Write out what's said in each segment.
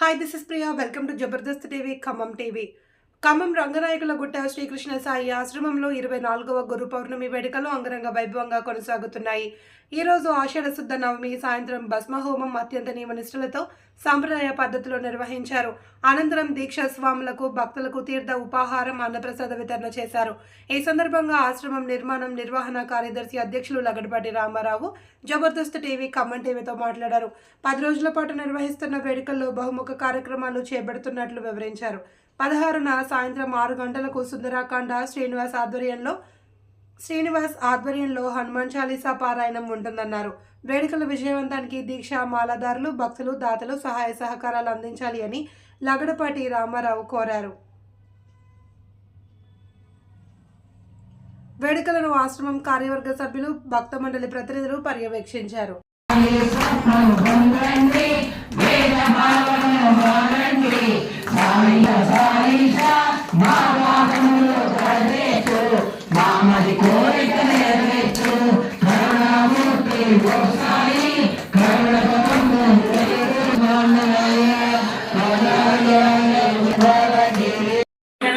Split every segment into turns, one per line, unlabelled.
Hi, this is Priya. Welcome to Jabardast TV, Kamam TV. Khammam రంగనాయకుల గుట్ట శ్రీకృష్ణ సాయి ఆశ్రమంలో ఇరవై నాలుగవ గురు పౌర్ణమి వేడుకలు అంగరంగ వైభవంగా కొనసాగుతున్నాయి. ఈరోజు రోజు ఆషాఢ శుద్ధ నవమి సాయంత్రం భస్మహోమం అత్యంత నియమనిష్టలతో సాంప్రదాయ పద్ధతిలో నిర్వహించారు. అనంతరం దీక్షాస్వాములకు భక్తులకు తీర్థ ఉపాహారం అన్నప్రసాద వితరణ చేశారు. ఈ సందర్భంగా ఆశ్రమం నిర్మాణం నిర్వహణ కార్యదర్శి అధ్యక్షులు లగడపాటి రామారావు జబర్దస్త్ టీవీ ఖమ్మం టీవీతో మాట్లాడారు. పది రోజుల పాటు నిర్వహిస్తున్న వేడుకల్లో బహుముఖ కార్యక్రమాలు చేపడుతున్నట్లు వివరించారు. పదహారున సాయంత్రం ఆరు గంటలకు సుందరాకాండ శ్రీనివాస్ ఆధ్వర్యంలో శ్రీనివాస్ ఆధ్వర్యంలో హనుమాన్ చాలీసా పారాయణం ఉంటుందన్నారు. వేడుకల విజయవంతానికి దీక్ష మాలాదారులు భక్తులు దాతలు సహాయ సహకారాలు అందించాలి అని లగడపాటి రామారావు కోరారు. వేడుకలను ఆశ్రమం కార్యవర్గ సభ్యులు భక్త మండలి ప్రతినిధులు పర్యవేక్షించారు.
మామది కోరిక నెరవేర్చు కరుణామూర్తి ఓ సాయి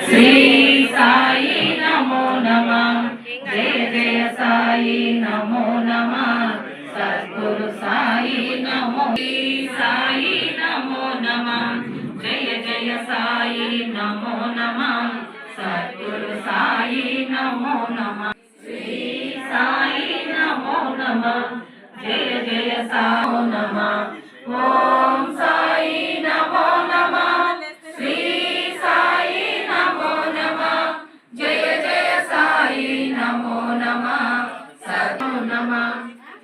శ్రీ సాయి నమో నమ. జయ జయ సాయి నమో నమ. సద్గురు సాయి నమో. సాయి జయ జయ సాయి నమ. ఓం సాయి నమో నమ. శ్రీ సాయి నమో నమ. జయ జయ సాయి నమో నమ. సద్గు నమ.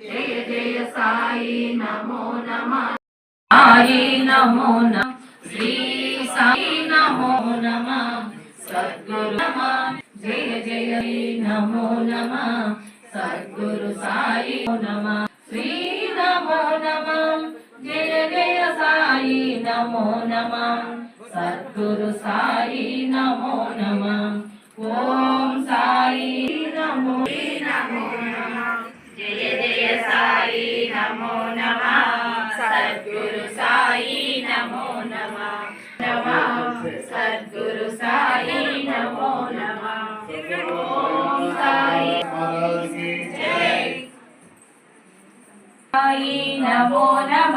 జయ జయ సాయి నమో నమ. సాయి నమో నమ. శ్రీ సాయి నమో నమ. సద్గురు నమ. జయ జయ నమో నమ. సద్గురు సాయి నమ. సాయి నమో నమ. సద్గురు సాయి నమో నమ. ఓం సాయి నమో నమో. నమ జయ జయ సాయి నమో నమ. సద్గురు సాయి నమో నమ. నమ. సద్గురు సాయి నమో నమ. ఓం సాయి సాయి నమో నమ.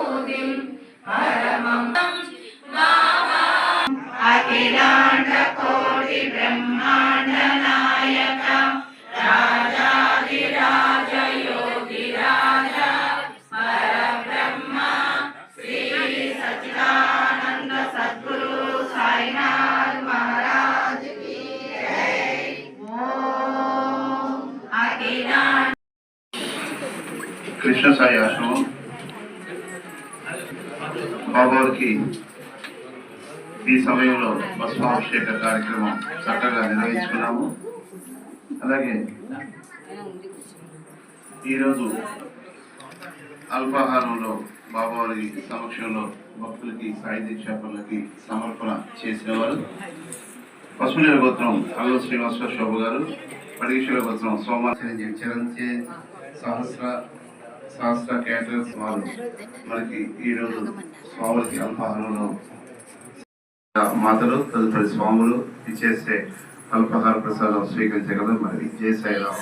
కృష్ణ సాయి ఆశ్రమం బాబాకి ఈ సమయంలో భస్మాభిషేక కార్యక్రమం చక్కగా నిర్వహించుకున్నాము. అలాగే ఈరోజు అల్పాహారంలో బాబావారి సమక్షంలో భక్తులకి సాయి దీక్షాపరులకి సమర్పణ చేసిన వారు పశువుల గోత్రం అల్లు శ్రీనివాసరావు శోభ గారు పరీక్షల కోసం సోమ చిరంజీవి సహస్ర సహస్ర క్యాటరర్స్ వారు మనకి ఈరోజు స్వాములకి అల్పాహారంలో మాతలు తదుపరి స్వాములు ఇచ్చేసే అల్పాహార ప్రసాదం స్వీకరించగలరు. మరి జయ సాయిరామ్.